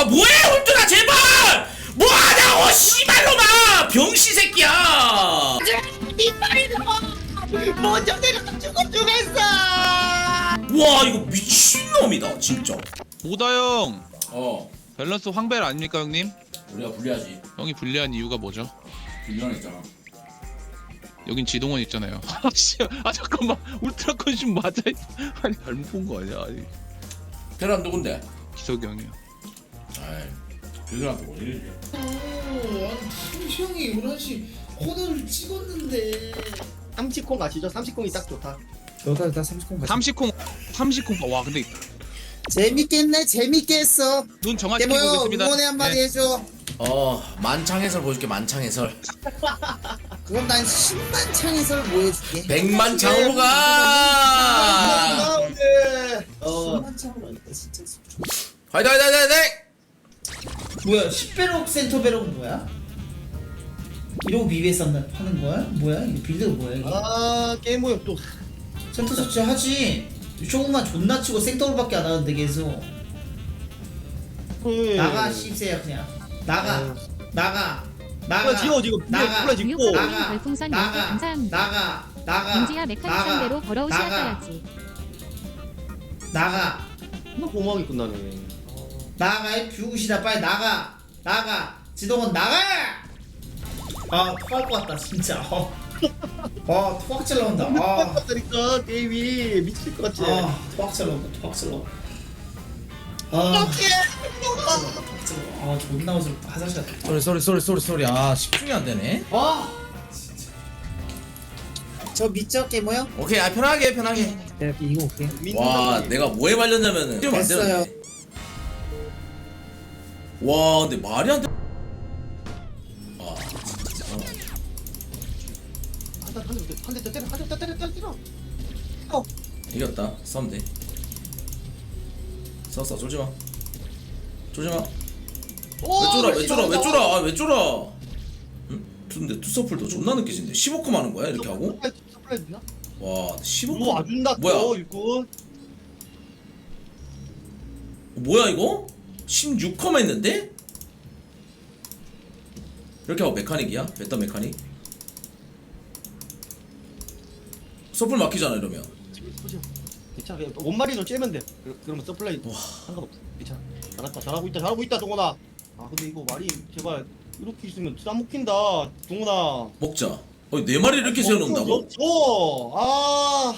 아 뭐해 홀드라 제발 뭐하냐고 씨발로마 병신 새끼야 먼저 내려서 죽어 죽겠어 와 이거 미친놈이다 진짜 오다 형 어 밸런스 황벨 아닙니까 형님? 우리가 불리하지 형이 불리한 이유가 뭐죠? 불리하잖아 여긴 지동원 있잖아요. 아, 씨, 아 잠깐만 울트라 컨슘 맞아? 아니 잘못 본 거 아니야? 아니, 테란 누군데? 기석이 형이요. 아이 그들한테 뭐 이래 오, 아니 형이 11시 코너를 찍었는데. 삼치콩 아시죠? 삼치콩이 딱 좋다. 너다 다 30분 30콩 30콩 와 근데 재밌겠네? 재밌겠어. 눈 정확히 보고 있습니다. 응원의 한마디 네. 해줘. 어 만창해설 보여줄게 만창해설. 그럼 난 10만 창에서 보여줄게? 백만창으로 가! 아, 네. 어. 10만 창으로 하니까 진짜 화이팅 화이팅 화이팅 뭐야 10배럭 센터배럭은 뭐야? 이러고 비비에서 하는 거야? 뭐야? 이 빌드가 뭐야 이게? 아 게임 모형 또 센터 설치 하지 조금만 존나 치고 생더블밖에 안 하는데 계속 나가 씹새야 그냥 나가 나가 나가 몰라 지워 지금 나가 몰라 지금 육골. 나가 별풍선 나가 10개 감사합니다. 나가 나가 민지야 메카닉 나가. 상대로 걸어오시야 나가. 써야지. 나가 나 고마하게 끝나네 나가 이 비우시다. 빨리 나가. 나가. 지동원 나가! 아 토할 것 같다 진짜. 어, 어 토악질 나온다. 아, 그러니까 게임이 미칠 것 같지? 아 토악질 나온다 토악질 나온다. 아. 아 존나 어지럽다 화장실 갔다 소리 소리 소리 소리 소리. 아 집중이 안 되네. 아저 믿죠 게임 모형? 오케이 아 편하게 편하게. 내가 이거 올게 와 내가 뭐에 말렸냐면은. 안 됐어요. 되는데. 와 근데 말이 안 돼. 아 진짜. 어. 한대 때려 한대 때려 때려 때려 때려 이겼다. 싸면 돼. 싸워 싸워 쫄지 마. 쫄지 마. 왜 쫄아? 왜 쫄아? 왜 쫄아? 아왜 쫄아? 응? 근데 투서플도 존나 늦게 진데. 15컴 하는 거야? 이렇게 하고? 와 15컴 이거 와준다 뭐야? 또 이거? 뭐야 이거? 16컴 했는데? 이렇게 하고 메카닉이야? 베타 메카닉? 서플 막히잖아 이러면 괜찮아 그냥 원마리로 째면 돼 그- 그러면 서플라이 상관없어 괜찮아 잘했다 잘하고 있다 잘하고 있다 동원아 아 근데 이거 말이 제발 이렇게 있으면 싸먹힌다 동원아 먹자 어네 마리 이렇게 세워놓는다고? 저아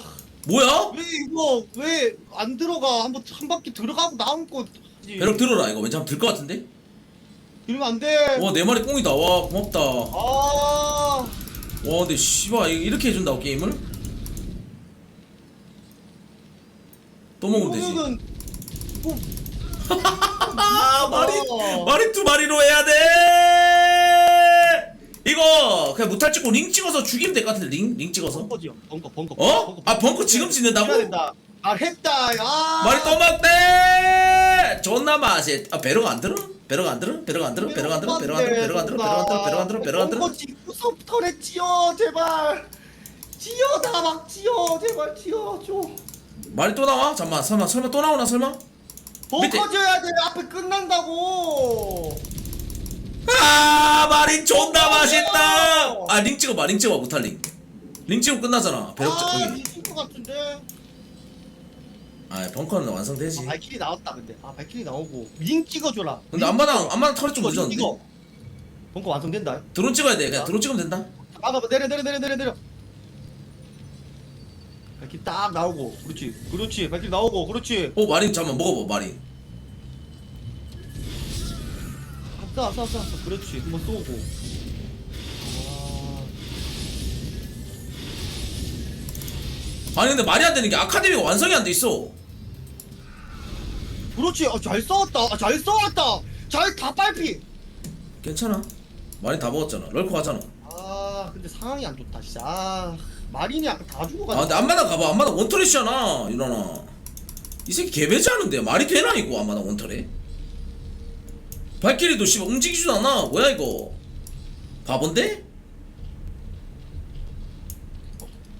뭐야? 왜 이거 왜 안 들어가 한번 한 바퀴 들어가고 나온 거. 배럭 들어라 이거. 왠지 들것 같은데? 이러면 안 돼. 와 네 마리 꽁이다. 와 고맙다. 아. 와 근데 씨발 이- 이렇게 해준다고 게임을? 또 먹으면 되지. 이거는 뭐 아 마리 어. 마리 두 마리로 해야 돼! 이거 그냥 무탈 찍고 링 찍어서 죽이면 될 것 같은데 링? 링 찍어서? 벙커지요 벙커 벙커 어? 아 벙커 지금 짓는다고? 해야 된다. 아 했다. 아 마리 또 먹대 존나 맛있 아 배로가 안 들어? 배로가 안 들어? 배로가 안 들어? 배로가 안 들어? 배로가 안 들어? 배로가 안 들어? 배로가 안 들어? 배로가 안 들어? 배로가 안 들어? 벙커 짓고서부터래 지어 제발 지어 다막 지어 제발 지어 줘 말이 또 나와? 잠만 설마 설마 또 나오나 설마? 밑에. 벙커 져야 돼 앞에 끝난다고 아 말이 존나 맛있다 아링 찍어봐 링 찍어봐 무탈 링. 링 찍으면 끝나잖아 배럭 자아 여기 미칠 것 같은데 아 벙커는 완성되지. 아, 발키리 나왔다 근데. 아 발키리 나오고. 링 찍어줘라. 근데 안마당 안마당 털이 좀 찍어, 늦었는데? 찍어. 벙커 완성된다. 드론 찍어야 돼. 그냥 드론 찍으면 된다. 아 내려 내려 내려 내려 내려. 발키리 딱 나오고. 그렇지. 그렇지. 발키리 나오고. 그렇지. 어 마린 잠만 먹어봐 마린. 아싸 아싸 아싸 아싸. 그렇지. 한번 쏘고. 아 아니 근데 말이 안 되는 게 아카데미가 완성이 안 돼 있어 그렇지. 아, 잘 싸웠다. 아, 잘 싸웠다. 잘 다 빨피. 괜찮아. 마린 다 먹었잖아. 럴코 하잖아. 아 근데 상황이 안 좋다 진짜. 아 마린이 아까 다 아 죽어가지고. 근데 안마당 가봐. 안마당 원터렛이잖아 일어나. 이 새끼 개배지 않은데? 말이 되나 이거 안마당 원터렛 발길이도 씨발 움직이지도 않아. 뭐야 이거? 바본데?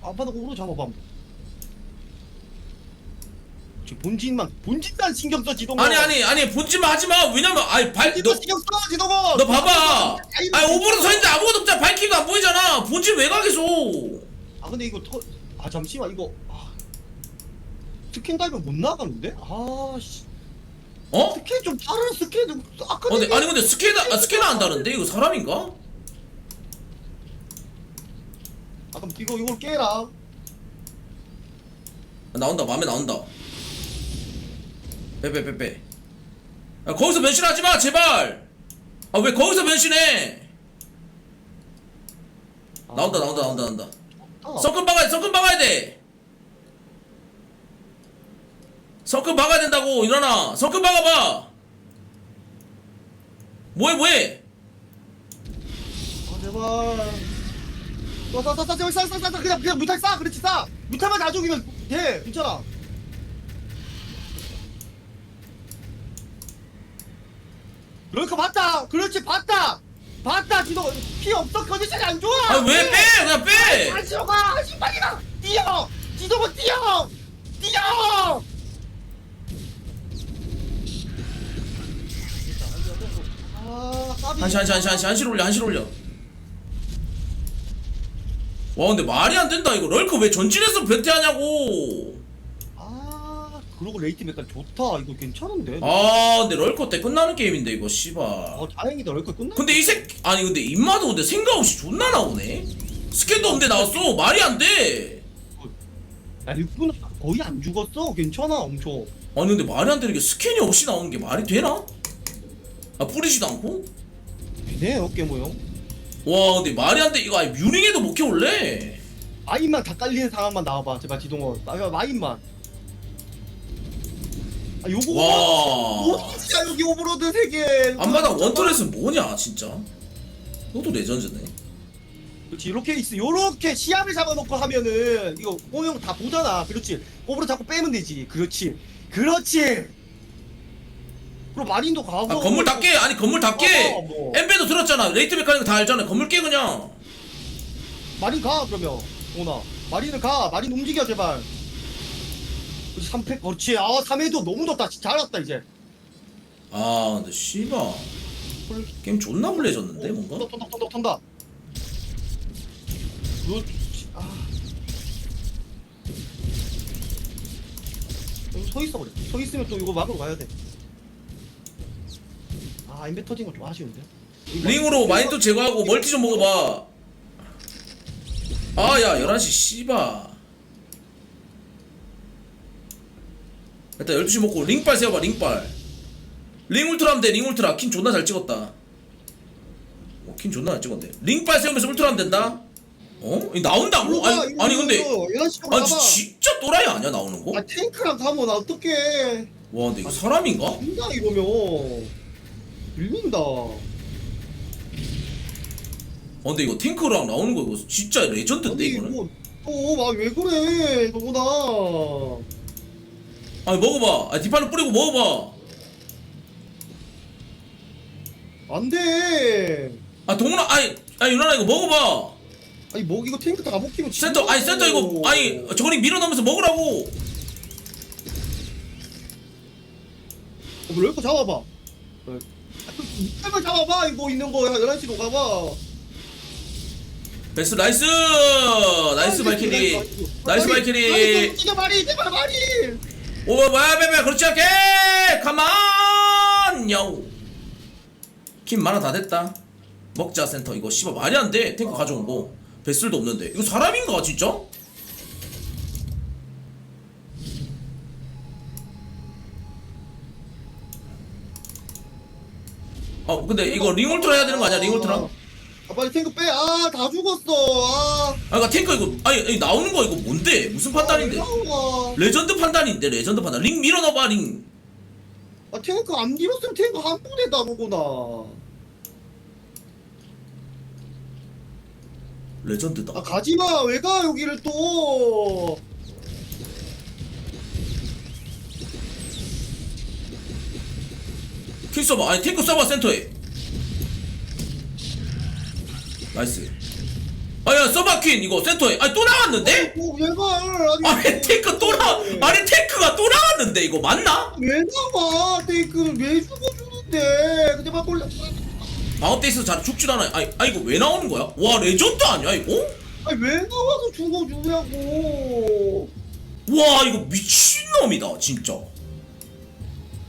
아빠는 오로 잡아봐 지금 본진만 본진만 신경 써 지동원 아니 아니 아니 본짓만 하지 마. 왜냐면 아니 발너 본진만 신경 써 지동원 너 봐봐. 아니 오버로드 서 있는데 아무것도 없잖아. 발키도 안 보이잖아. 본짓 왜 가겠어 아 근데 이거 터... 아 잠시만 이거 아... 스캔 달면 못 나가는데? 아 씨. 어? 스캔 좀 다른 스캔 좀 아까 어, 근데, 얘기- 아니 근데 스케일 아, 스케일 안다는데? 이거 사람인가? 아 그럼 이거 이걸 깨라. 나온다. 맘에 나온다 빼빼 빼빼. 야, 거기서 변신하지 마 제발! 아 왜 거기서 변신해? 나온다 나온다 나온다 나온다. 아, 성큼 박아야 돼 성큼 박아야 돼! 성큼 박아야 된다고 일어나. 성큼 박아봐! 뭐해 뭐해? 아 제발. 싸싸싸싸 제발 싸싸싸 그냥 그냥 무탈 싸 그렇지 싸 무탈만 다 죽이면 돼 괜찮아 그러니까 봤다. 그렇지 봤다. 봤다. 지도 피 없어. 컨디션이 안 좋아. 아 왜 빼? 그냥 빼. 다시로 가. 신발이가 뛰어. 지도가 뛰어. 뛰어. 아 까비 한시 한시 한시 한시. 한시로 올려 한시로 올려. 와 근데 말이 안 된다. 이거 럴커 왜 전진해서 변태하냐고. 아 그러고 레이트 메카 좋다. 이거 괜찮은데? 아 근데 럴커 때 끝나는 게임인데 이거 씨발. 어 다행이다. 여기까지 끝나 근데 이 새끼 아니 근데 입마도 근데 생각 없이 존나 나오네? 스캔도 없는데 나왔어. 말이 안돼. 야 일꾼 거의 안 죽었어. 괜찮아 엄청. 아니 근데 말이 안 되는 게 스캔이 없이 나오는 게 말이 되나? 아 뿌리지도 않고? 되네 어깨 모형. 와 근데 말이 안 돼. 이거 아니 뮤링에도 못 키울래? 마인만 다 깔리는 상황만 나와봐. 제발 지동원. 아 마인만 아 요거 와. 어디야 여기 오버로드 세개. 안마당 원터렛은 뭐냐 진짜? 너도 레전드네. 그렇지 이렇게 있어 요렇게 시합을 잡아놓고 하면은 이거 호영 다 보잖아. 그렇지. 오버로 자꾸 빼면 되지. 그렇지. 그렇지. 그럼 마린도 가고. 아 건물 다 깨! 아니 건물 다 깨! 어, 뭐. 엠베도 들었잖아. 레이트 메카닉 다 알잖아. 건물 깨 그냥. 마린 가 그러면. 오나. 마린은 가. 마린 움직여 제발 3패 그렇지. 아 3회도 너무 좋다. 진짜 잘 왔다 이제. 아 근데 씨발 게임 존나 불리해졌는데 뭔가? 턴다 턴다 턴다. 아. 여기 서 있어 그래. 서 있으면 또 이거 막으러 가야 돼아 인베 터진 거 좀 아쉬운데. 링으로 마인드 제거하고 멀티 좀 먹어봐. 아 야 11시 씨발 일단 12시 먹고 링빨 세워봐 링빨 링 울트라 하면 돼 링 울트라 킨 존나 잘 찍었다 어, 킨 존나 잘 찍었네 링빨 세우면서 울트라 하면 된다 어? 이거 나온다고? 아니, 아니 근데 아니 지- 진짜 또라이 아니야 나오는 거? 아 탱크랑 가면 어떡해 와 근데 이거 사람인가? 밀린다 이러면 밀린다 어 근데 이거 탱크랑 나오는 거 이거 진짜 레전드인데 아니 이거는? 뭐또막왜 그래 너무나 아니 먹어봐. 아 뒷판을 뿌리고 먹어봐. 안돼. 아 동훈아 아니 아니 유나나 이거 먹어봐. 아니 뭐 이거 탱크 다 먹히면 센터 아니 센터 이거 아니 저거리 밀어넣으면서 먹으라고. 어, 럴거 잡아봐. 이걸 잡아봐 이거 있는 거. 11시로 가봐. 베스 나이스! 나이스 발키리. 나이스 발키리. 진짜 말이 제발 말이 오 뭐야 베베 그렇지 않게! 가만 킴 만화 다 됐다. 먹자 센터. 이거 씨발 말이 안돼. 탱크 가져온 거. 베슬도 없는데. 이거 사람인가 진짜? 아 근데 이거 링울트라 해야 되는 거 아니야 링울트라? 아 빨리 탱크 빼 아 다 죽었어. 아. 아 그니까 탱크 이거 아니, 아니 나오는 거 이거 뭔데? 무슨 판단인데? 아, 레전드 판단인데 레전드 판단. 링 밀어 넣어봐 링. 아 탱크 안 밀었으면 탱크 한 분에다 보구나. 레전드다. 아 가지마. 왜 가 여기를 또? 킬 써봐. 아니 탱크 써봐 센터에 나이스 아야 서바퀸 이거 센터에 아니 또 나왔는데? 오 얘가 아니 아니 탱크 또 나, 아니 탱크가 또 나왔는데 이거 맞나? 왜 나와 테이크를 왜 죽어주는데 근데 막 몰라 방어 때 있어서 잘 죽질 않아요. 아니, 아 이거 왜 나오는 거야? 와 레전드 아니야 이거? 아니 왜 나와서 죽어주냐고 와 이거 미친 놈이다 진짜.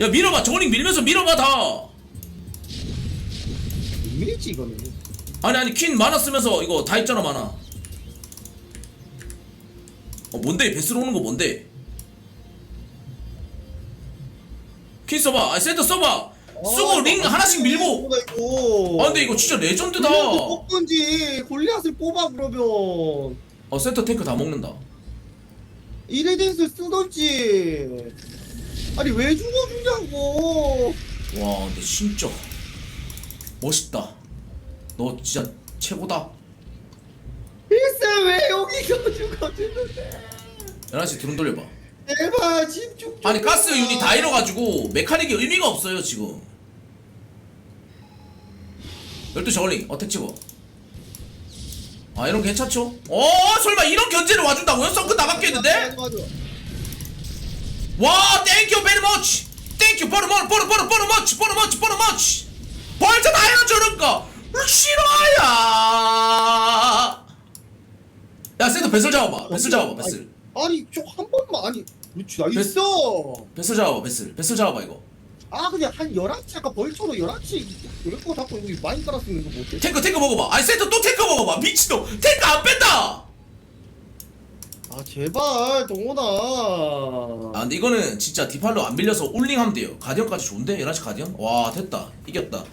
야 밀어봐 저글링 밀면서 밀어봐 다. 밀지 이거는 아니 아니 퀸 만화 쓰면서 이거 다 있잖아 만화. 어 뭔데 베스로 오는 거 뭔데? 퀸 써봐. 아 센터 써봐. 쓰고 링 하나씩 밀고. 이거 아 근데 이거 진짜 레전드다. 골리앗을 뽑든지 골리앗을 뽑아 그러면 어 센터 탱크 다 먹는다. 이레덴스 쓰던지 아니 왜 죽어주냐고 와 근데 진짜 멋있다. 너 진짜 최고다. 글쎄 왜 여기서 죽어주는데 11시 드론 돌려봐. 제발 집중 좀 아니 가스. 유닛 다 잃어가지고 메카닉이 의미가 없어요 지금 12 저글링 어택 집어 아 이런 거 괜찮죠? 어 설마 이런 견제를 와준다고요? 썬크 나밖에 했는데? 맞아, 맞아. 와 땡큐 베리 머치 땡큐 버르 머르 버르 버르 버르 머치 버르 머치 버르 머치 벌써 다 해줘는 거 싫어야 야 쟤도 뱃을 잡아봐. 뱃을 잡아봐 뱃을 아니 저 한 번만. 아니 그렇지. 나 있어. 뱃을 잡아봐 뱃을 뱃을 잡아봐 이거. 아 그냥 한 11시 아까 벌초로 11시 이럴 거 잡고 여기 많이 깔았으면 이거 못해. 탱크 탱크 먹어봐. 아니 센터 또 탱크 먹어봐. 미친놈. 탱크 안 뺀다! 아 제발 동원아. 아 근데 이거는 진짜 디팔로 안 밀려서 올링하면 돼요. 가디언까지 좋은데? 11시 가디언? 와 됐다. 이겼다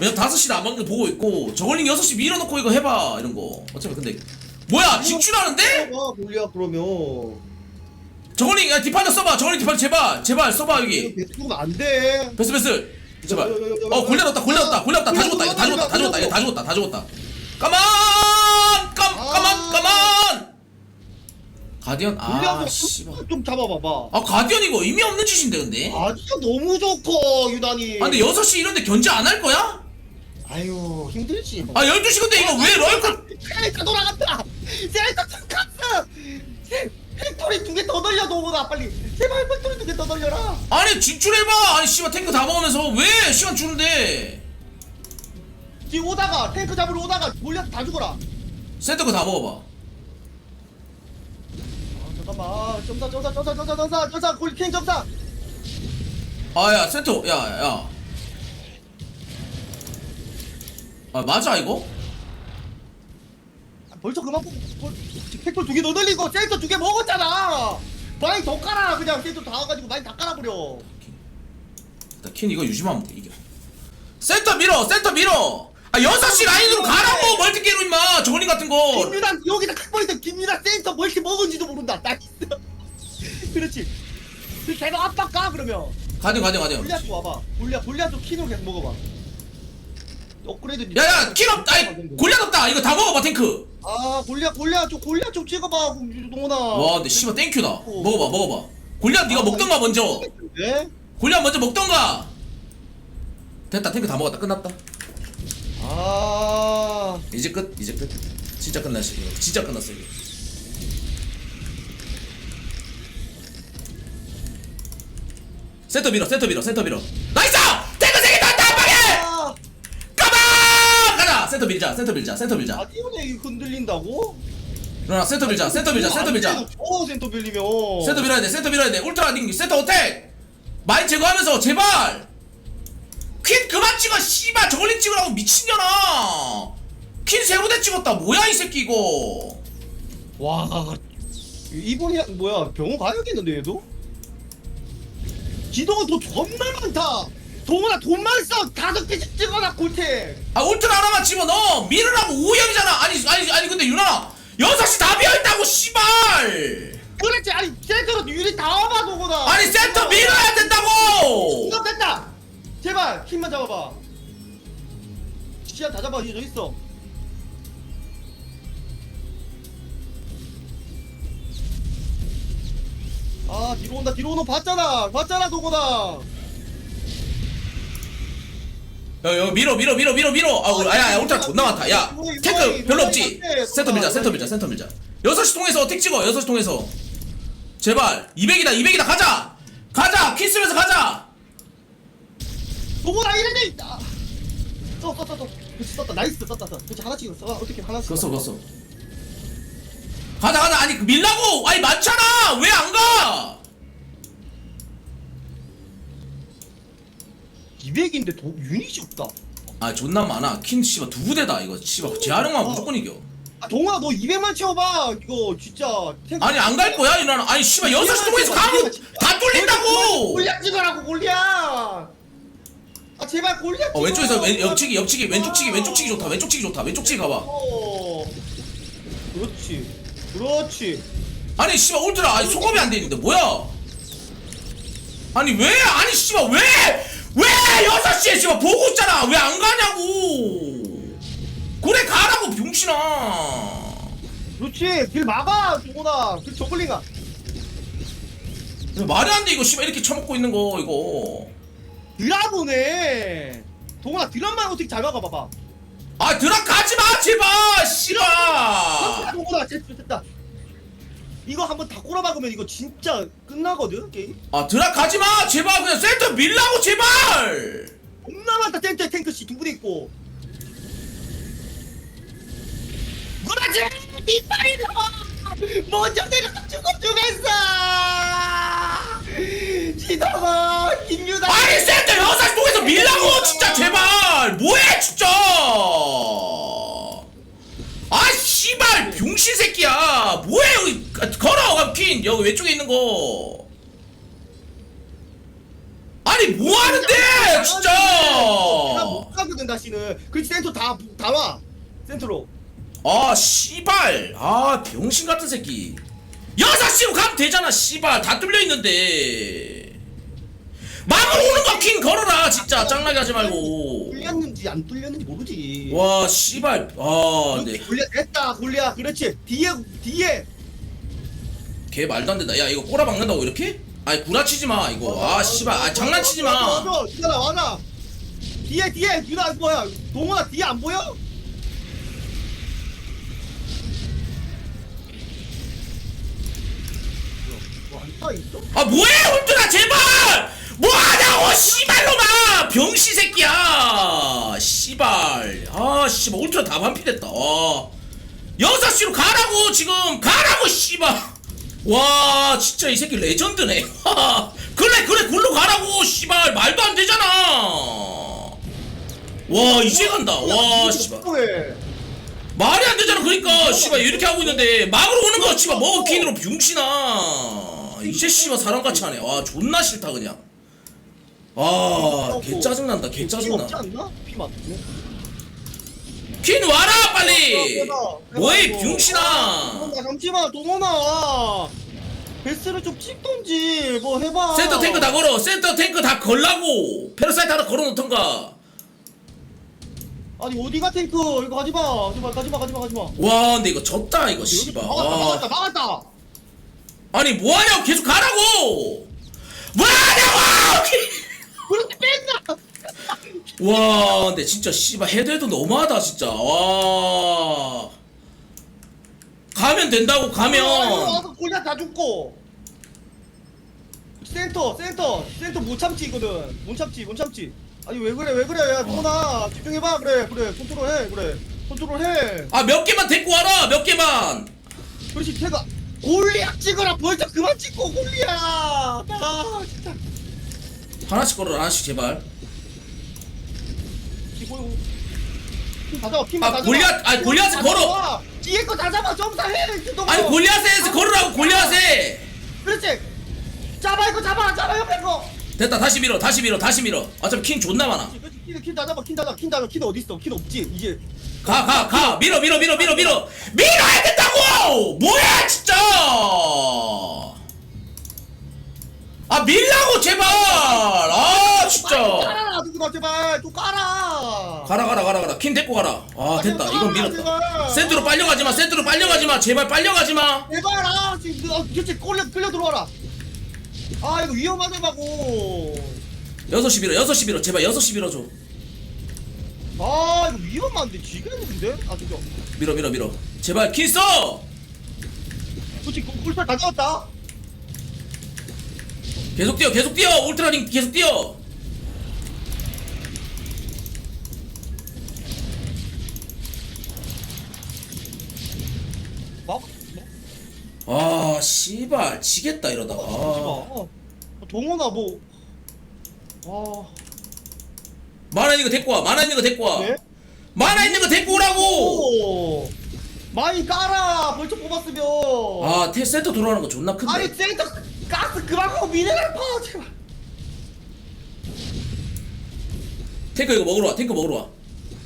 왜냐면 5시는 안 먹는 거 보고 있고 저걸링 6시 밀어놓고 이거 해봐 이런 거. 어차피 근데 뭐야 직출하는데? 아 골리앗 그러면. 저걸링 야 디팔로 써봐. 저걸링 디팔 제발 제발 써봐 여기. 배수가 안돼. 베스 베스 제발 어 골려 넣었다 골려 넣었다 골려 넣었다. 다 죽었다 이거 다 죽었다 다 죽었다 이거 다 죽었다 다 죽었다. 까만! 깜 까만 까만! 가디언 아 씨발. 좀 잡아봐봐. 아 가디언 이거 의미 없는 짓인데 근데? 아 진짜 너무 좋고 유단이. 아 근데 6시 이런데 견제 안 할 거야? 아유 힘들지 아 12시 근데 이거 왜 럴크 셀카 돌아간다! 셀카 카스 팩토리 두 개 더 돌려 동원아 빨리. 제발 팩토리 두 개 더 돌려라! 아니 진출해봐! 아니 씨발 탱크 다 먹으면서. 왜 시간 주는데? 지금 오다가 탱크 잡으러 오다가 골리앗 다 죽어라. 센터 거다 먹어봐. 아 잠깐만. 점사 점사 점사 점사 점사 점사! 골킹 점사! 아야 센터! 야야 아 맞아 이거? 아, 벌써 그만 뽑고 벌- 팩토리 두개더 돌리고 센터 두 개 먹었잖아! 많이 더 깔아! 그냥 센터 다 와가지고 많이 다 깔아버려. 일단 퀸 이거 유지만 하면 돼 이겨. 센터 밀어! 센터 밀어! 아 6시 라인으로 가라고! 멀티게로 임마! 저글링 같은 거! 김유란 여기다 탁 있어 김유란 센터 뭐 이렇게 먹은지도 모른다. 나이스 그렇지. 그 계속 압박 가 그러면. 가디언 가디언 가디언 골리앗 좀 와봐. 골리앗 골리앗 좀 키로 계속 먹어봐 업그레이드 야야 킬 없다. 아이 골리앗 없다. 이거 다 먹어봐 탱크. 아 골리앗 골리앗 좀 골리앗 좀 찍어봐 동원아. 와 근데 씨발 땡큐다. 먹어봐 먹어봐. 골리앗 네가 아, 먹던가 먼저. 네? 골리앗 먼저 먹던가. 됐다 탱크 다 먹었다. 끝났다. 아. 이제 끝 이제 끝. 진짜 끝났어 이거. 진짜 끝났어 이거. 센터 밀어 센터 밀어 센터 밀어. 나이스 탱크 세개 다 한방에 아, 가만 가자 센터 밀자 센터 밀자 센터 밀자. 아디오네 이거 흔들린다고? 일어나 센터 밀자 센터 밀자 센터 밀자. 어 센터 빌리면. 센터 밀어야 돼 센터 밀어야 돼. 울트라 닝 센터 어택! 마인 제거하면서 제발! 퀸 그만 찍어 씨발. 저걸링 찍으라고 미친년아. 퀸 세 부대 찍었다. 뭐야 이 새끼 이거. 와 이번이 뭐야 병원 가야겠는데 얘도? 지동은 돈 존나 많다 동원아 돈만 써. 다섯 개씩 찍어놔 골택 아 울트라 하나만 집어넣어. 밀으라고 오염이잖아. 아니 아니 아니 근데 유나 6시 다 비어있다고 씨발! 그렇지. 아니 센터로 유리 다 와봐 동원아. 아니 센터 밀어야 된다고! 이거 됐다. 제발 힘만 잡아봐. 시야 다 잡아 이제 있어. 아 뒤로 온다 뒤로 오는 거 봤잖아. 봤잖아 동원아 야, 야, 밀어, 밀어, 밀어, 밀어, 밀어. 아, 우리- 야, 야, 울트라 존나 많다. 야, 탱크 별로 없지? 센터 밀자, 센터 밀자, 센터 밀자. 6시 통해서 택 찍어, 6시 통해서. 제발. 200이다, 200이다, 가자! 가자! 키 쓰면서 가자! 동원아 이래돼 있다. 써써써 그렇지 썼다 나이스 썼다 썼다. 그렇지 하나 찍었어. 아, 어떻게 하나 찍었어. 걷어, 걷어. 가자, 가자. 아니, 그 밀라고! 아니, 많잖아! 왜 안 가? 200인데 도 유닛이 없다. 아, 존나 많아. 킨, 씨발, 두 부대다, 이거. 씨발, 재활용만 무조건 이겨. 아 동원아 너 200만 채워봐. 이거 진짜. 탱크- 아니, 안 갈 거야, 이나는. 아니, 씨발, 6시 통해서 가면 다 뚫린다고! 골리앗 찍어라고 골리앗. 아 제발 골리앗. 어, 왼쪽에서. 왼, 옆치기, 옆치기, 왼쪽 치기, 왼쪽 치기 좋다. 왼쪽 치기 좋다. 왼쪽 치기 가봐. 어. 그렇지. 그렇지. 아니 씨발 울트라 아니 소급이 안 돼 있는데 뭐야? 아니 왜? 아니 씨발 왜? 왜 여섯 시에 씨발 보고 있잖아 왜 안 가냐고? 그래 가라고 병신아. 그렇지. 길 막아 동원아. 그 저글링아. 말이 안 돼 이거 씨발 이렇게 쳐먹고 있는 거 이거. 드라보네. 동원아 드럼만 어떻게 잘 막아 봐봐. 아 들어가지 마 제발 아, 씨발. 됐다 됐다. 이거 한번 다 꼬라박으면 이거 진짜 끝나거든 게임. 아 들어가지 마 제발 그냥 센터 밀라고 제발. 겁나 많다 탱크 탱크 씨 두 분이 있고. 그렇지. 이빨이다. 먼저 내려서 죽어 죽겠어. 지동아 김유다. 아니 센터 여섯 시 통해서 밀라고 진짜 제발 뭐해 진짜 병신 새끼야. 뭐해 여기. 가- 걸어 퀸. 여기 왼쪽에 있는 거. 아니 뭐 하는데 진짜. 나못 가거든 다시는. 그렇지 센터 다 다 와. 센터로. 아 씨발. 아 병신 같은 새끼. 여섯 시로 가면 되잖아 씨발. 다 뚫려 있는데 막으로 오는 거퀸 걸어라 진짜. 짱나게 하지 말고. 뚫렸는지 안 뚫렸는지 모르지. 와 씨발. 아 네. 골리앗 됐다 골리앗 그렇지. 뒤에 뒤에. 걔 말도 안 된다. 야 이거 꼬라 박는다고 이렇게? 아니 구라치지 마 이거. 아 씨발. 아 장난치지 마. 맞아 맞아 맞아 뒤에 뒤에. 누나 뭐야 동원아 뒤에 안 보여? 뭐안타 있어? 아 뭐해 뭐하냐고 씨발로마! 병신 새끼야! 씨발. 아 씨발. 울트라 다 반피됐다. 와 6시로 가라고 지금. 가라고 씨발. 와 진짜 이 새끼 레전드네. 와, 그래 그래. 굴러 가라고 씨발. 말도 안 되잖아. 와 이제 간다. 와 씨발. 왜? 말이 안 되잖아. 그러니까 씨발. 이렇게 하고 있는데 막으로 오는 거 씨발. 먹어킨으로 병신아. 이제 씨발 사람같이 하네. 와 존나 싫다 그냥 아 개 짜증난다 개피 짜증나. 없지 않나? 피 맞네 퀸 와라 빨리! 뭐해. 병신아! 아, 잠시만 동원아! 베스를 좀 찍던지 뭐 해봐. 센터 탱크 다 걸어 센터 탱크 다 걸라고! 페르사이트 하나 걸어놓던가. 아니 어디가 탱크? 이거 가지마 가지마 가지마 가지마 가지마. 와 근데 이거 졌다 이거 씨발. 막았다 막았다 아. 막았다! 아니 뭐하냐고 계속 가라고! 뭐하냐고 와 근데 진짜 씨발 해도 해도 너무하다 진짜. 와. 가면 된다고 어, 가면. 와서 골리앗 다 죽고. 센터 센터 센터 못 참지 이거는 못 참지 못 참지 아니 왜 그래 왜 그래 야 동원아. 집중해봐. 그래 그래. 컨트롤해 그래. 컨트롤해. 아 몇 개만 데리고 와라 몇 개만. 그렇지 태가 골리앗 찍어라. 벌써 그만 찍고 골리앗. 아 진짜 하나씩 걸어라 하나씩 제발. 이거 다 잡아 핑다 아, 잡아 골리앗- 아니, 골리앗을 다 걸어. 잡아. 뒤에 거 다 잡아 점사해. 동원. 아니 골리앗에서 걸으라고 골리앗에. 그렇지. 잡아 이거 잡아 잡아 옆에 거. 됐다 다시 밀어 다시 밀어 다시 밀어. 어차피 킹 존나 많아. 킨, 킨 잡아, 킨 잡아, 킨 잡아, 킨 어디 있어? 킨 없지? 이제. 가 가 가. 밀어 밀어 밀어 밀어 밀어. 밀어야 된다고! 뭐야 진짜 아 밀라고 제발! 아 진짜. 깔아라, 누구나 제발. 좀 깔아. 가라 가라 가라 가라. 킨 데리고 가라. 아 됐다. 이건 밀었다. 센트로 빨려가지마 센트로 빨려가지마. 제발 빨려가지마. 제발 아, 지금 어, 끌려 끌려 들어와라. 아 이거 위험하다고. 6시 밀어 6시 밀어. 제발 6시 밀어줘. 아 이거 안돼 지겠는데? 아 진짜 밀어 밀어 밀어. 제발 킬 써! 솔직히 꿀살 다 잡았다 계속 뛰어 계속 뛰어 울트라링 계속 뛰어 막? 아 씨발 지겠다 이러다가 막? 아. 어. 동원아 뭐 아... 만화 있는 거 데리고 와 만화 있는 거 데리고 와 네? 만화 있는 거 데리고 오라고 오 많이 깔아 벌써 뽑았으면 아 테 센터 돌아가는 거 존나 큰데 아니 센터 가스 그만 하고 미네랄 파 제발 탱크 이거 먹으러 와 탱크 먹으러 와.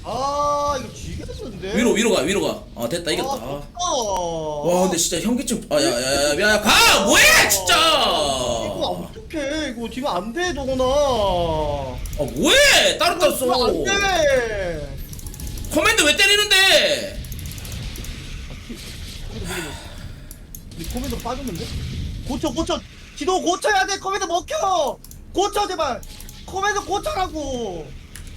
아 이거 지겠는데? 위로 위로 가 위로 가아 됐다 이겼다. 아, 아. 와와 근데 진짜 현기증 아야야야야가! 뭐해 진짜! 이거 어떡해 이거 지금 안돼 동원아. 아 뭐해? 따로 따로 써. 안돼. 커맨드 왜 때리는데? 우리 코멘트 빠졌는데? 고쳐 고쳐 지도 고쳐야 돼 코멘트 먹혀! 고쳐 제발! 코멘트 고쳐라고!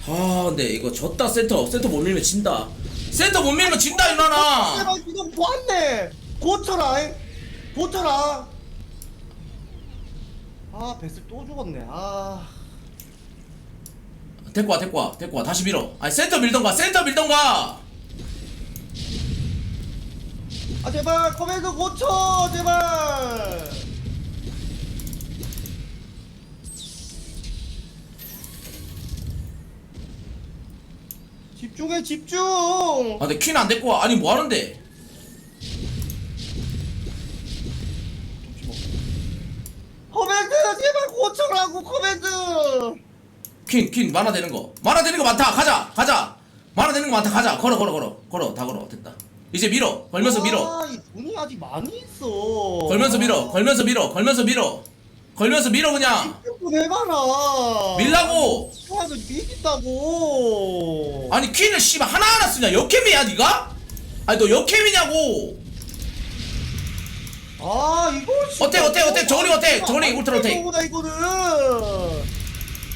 아 근데 이거 졌다 센터. 센터 못 밀면 진다. 센터 못 밀면 진다 이나나 제발 지도 보았네 고쳐라 잉? 고쳐라! 아 베스 또 죽었네. 아. 데리고 와 데리고 와 데리고 와. 다시 밀어. 아니 센터 밀던가 센터 밀던가! 아 제발 코멘트 고쳐 제발 집중해 집중! 아 근데 퀸안 와. 아니 뭐 하는데? 코멘트 제발 고쳐라고 코멘트! 퀸퀸 만화 되는 거. 만화 되는 거 많다. 가자 가자. 만화 되는 거 많다. 가자. 걸어 걸어 걸어. 걸어 다 걸어. 됐다. 이제 밀어. 걸면서 밀어. 아이 돈이 아직 많이 있어. 걸면서 밀어. 걸면서 밀어. 걸면서 밀어. 걸면서 밀어 그냥. 좀 해봐라. 밀라고 하면 이긴다고. 아니 퀸을 씨발 하나하나 쓰냐? 역캠이야 니가? 아니 너 역캠이냐고. 아 이거 어때, 어때, 어때? 저리 어때? 저리 울트라 어때? 이거다 이거는.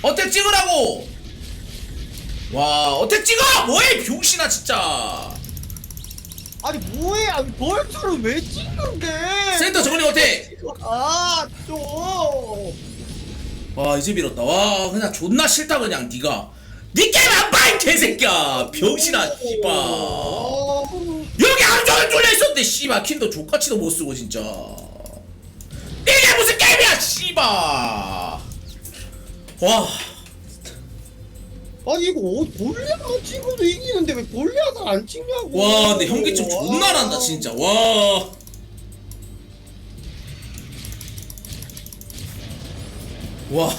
어택 찍으라고. 와 어택 찍어! 뭐해 병신아 진짜. 아니 뭐해? 아니 벌초를 왜 찍는데? 센터 정리 어택. 아좀 와 이제 밀었다. 와 그냥 존나 싫다 그냥 니가. 니 게임 안 봐 이 개새끼야. 병신아 씨발. 여기 안전을 뚫려 있었는데 씨발. 킨도 족같이도 못 쓰고 진짜. 이게 무슨 게임이야 씨발. 와. 아니 이거 어, 골리앗만 찍어도 이기는데 왜 골리앗을 안 찍냐고. 와, 근데 현기증 존나 난다 진짜. 와. 와.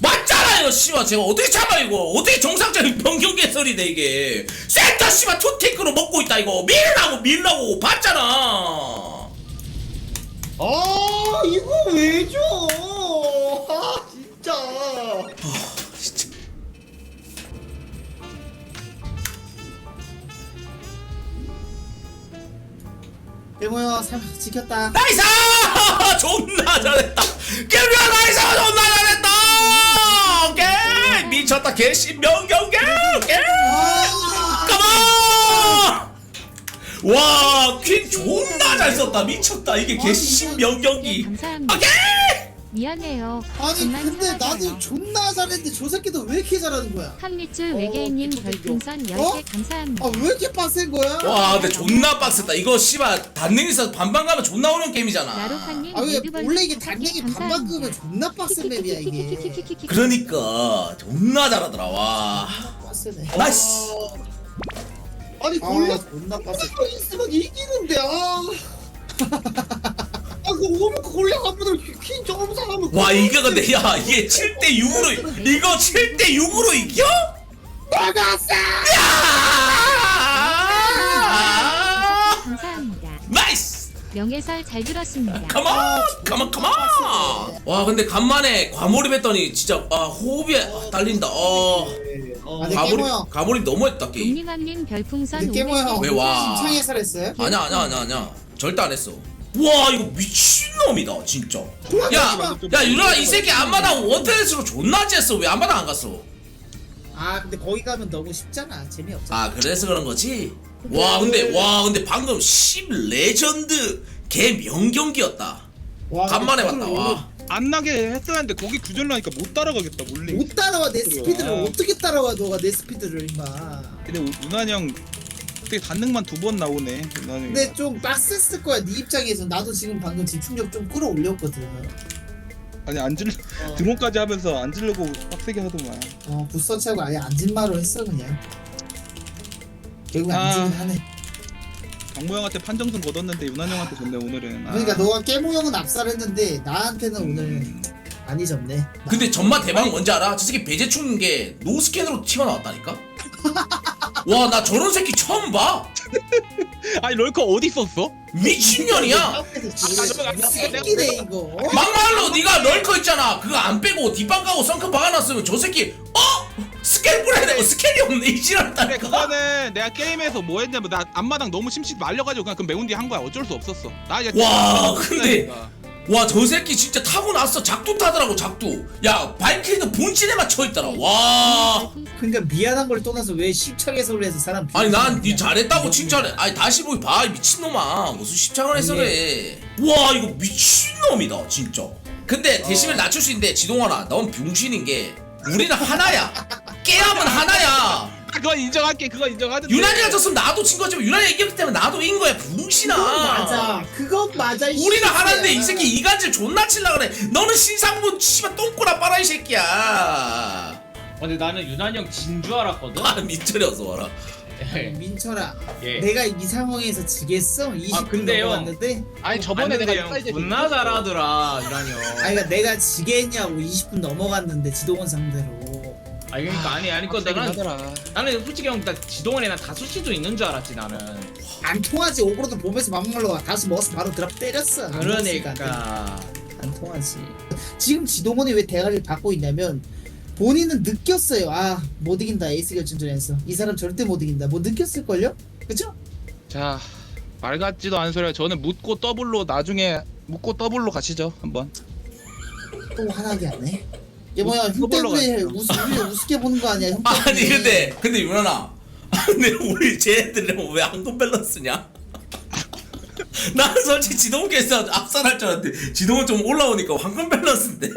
맞잖아 이거 씨발. 제가 어떻게 참아 이거? 어떻게 정상적인 변경 개설이네 이게. 센터 씨발 투테크로 먹고 있다 이거. 밀라고 밀라고. 봤잖아. 아 이거 왜 줘? 아 진짜. 진짜 대모야 살 지켰다. 나이스! 존나 잘했다 개우리가 나이 상은 존나 잘했다! 개 미쳤다 개씨 명경개 개 까마! 와퀸 존나 잘 썼다. 미쳤다. 이게 개씨 명경기. 오케이 미안해요. 아니 근데 나도 존나 잘했는데 저 새끼도 왜 이렇게 잘하는 거야? 한 밑줄 어, 외계인님 별풍선 10개 어? 감사합니다. 아 왜 이렇게 빡센 거야? 와 근데 존나 빡셌다 이거 씨발 단능에서 반반 가면 존나 어려운 게임이잖아 나루카님 아 원래 이게 단행이 반만 끄면 존나 빡센 맵이야 이게. 그러니까 존나 잘하더라 와 빡세네. 나이스 아니 원래 아, 존나 빡세. 이스막 이기는데 아. 아 그거 오면 골리앗 한 번을 퀸 점사하면. 와 이게 근데 야 이게 7대 6으로 이거 7대 6으로 이겨? 나갔어. 야! 감사합니다. 나이스! 명예설 잘 들었습니다. 가만! 가만 가만! 와 근데 간만에 과몰입했더니 진짜 아 호흡이 딸린다 어 어. 아니, 과몰입. 과몰입 너무했다 게임 동림왕님 별풍선 근데 깨모야 500개 왜 와? 심창 해설했어요? 아니야 아니야 아니야 아니야 절대 안 했어 와 이거 미친놈이다 진짜. 야 야 유라 이 새끼 안마당 원테스로 존나 쬐어. 왜 안마당 안 갔어? 아 근데 거기 가면 너무 쉽잖아. 재미없잖아. 아 그래서 그런 거지? 와 근데 와 근데 방금 10 레전드 개 명경기였다. 와, 간만에 근데 봤다 와. 안 나게 했어야 했는데 거기 구절 나니까 못 따라가겠다 몰래. 못 따라와 내 스피드를 아. 어떻게 따라와 너가 내 스피드를 임마. 근데 유난히 형 어떻게 단능만 두 번 나오네 유난히 근데 좀 빡셌을 거야 네 입장에서 나도 지금 방금 집중력 좀 끌어올렸거든 아니 안 질러 어. 등호까지 하면서 안 질르고 빡세게 하더만 어 부서치하고 아예 안진마로 했어 그냥 결국 아. 안진을 하네 강모 형한테 판정승 거뒀는데 유난 형한테 졌네 오늘은 아. 그러니까 너가 깨모형은 압살했는데 나한테는 오늘 음. 많이 졌네 근데 전마 대박 뭔지 알아? 저 새끼 배제 충게 노스캔으로 튀어나왔다니까? 와 나 저런 새끼 처음 봐. 아니 럴커 어디 있었어? 미친년이야. 새끼네 이거. 막말로 네가 럴커 있잖아. 그거 안 빼고 뒷방 가고 썬큰 박아놨으면 저 새끼 어? 스캔 뿌려야 되고 스캔이 없네 이 근데 지랄다니까. 그거는 내가 게임에서 뭐 했냐면 나 앞마당 너무 심심 말려가지고 그냥 그 매운 뒤한 거야. 어쩔 수 없었어. 나 이제 와, 근데- 그러니까. 와 저 새끼 진짜 타고 났어 작두 타더라고 작두. 야 발키리도 본진에만 쳐있더라. 와. 그러니까 미안한 걸 떠나서 왜 십창에서 해서 사람 아니 난니 비웃냐. 잘했다고 칭찬해. 아니 다시 보기 봐이 미친놈아. 무슨 십창을 해서 그래. 와 이거 미친놈이다 진짜. 근데 대시벨 낮출 수 있는데 지동원아 넌 병신인 게 우리는 하나야. 깨함은 하나야 그건 인정할게 그건 인정하는데 유난이가 졌으면 나도 진 거지만 유난이가 이겼기 때문에 나도 이긴 거야 그건 맞아 그건 맞아 이 우리는 새끼야. 하나인데 이 새끼 이간질 존나 칠라 그래 너는 신상문 씨발 똥꼬나 빨아 이 새끼야 어, 근데 나는 유난히 형진 줄 알았거든. 아 민철이 어서 와라 민철아 예. 내가 이 상황에서 지겠어? 20분 아, 근데요. 넘어갔는데 아니 저번에 봤는데 내가 형 존나 잘하더라 유난히 형. 아니 그러니까 내가 지겠냐고 20분 넘어갔는데 지동원 상대로 아니 그러니까 아니 아니 그 내가 하더라. 나는 솔직히 형나 지동원에 난 다섯 시도 있는 줄 알았지 나는. 안 통하지. 오그로도 보면서 막말로 다시 먹어서 바로 드랍 때렸어. 안 먹었으니까. 안 그러니까. 돼. 안 통하지. 지금 지동원이 왜 대가리를 받고 있냐면 본인은 느꼈어요. 아 못 이긴다 에이스 결승전에서. 이 사람 절대 못 이긴다. 뭐 느꼈을걸요? 그쵸? 자 말 같지도 않은 소리야. 저는 묻고 더블로 나중에 묻고 더블로 가시죠 한번. 또 화나게 하네 얘 뭐야 형또 때문에. 우스, 우리 우습게 보는 거 아니야 형 때문에 아니 근데 근데 유난아 근데 우리 쟤네들은 왜 황금 밸런스냐? 나는 솔직히 지동께서 압살할 줄 알았는데 지동은 좀 올라오니까 황금 밸런스인데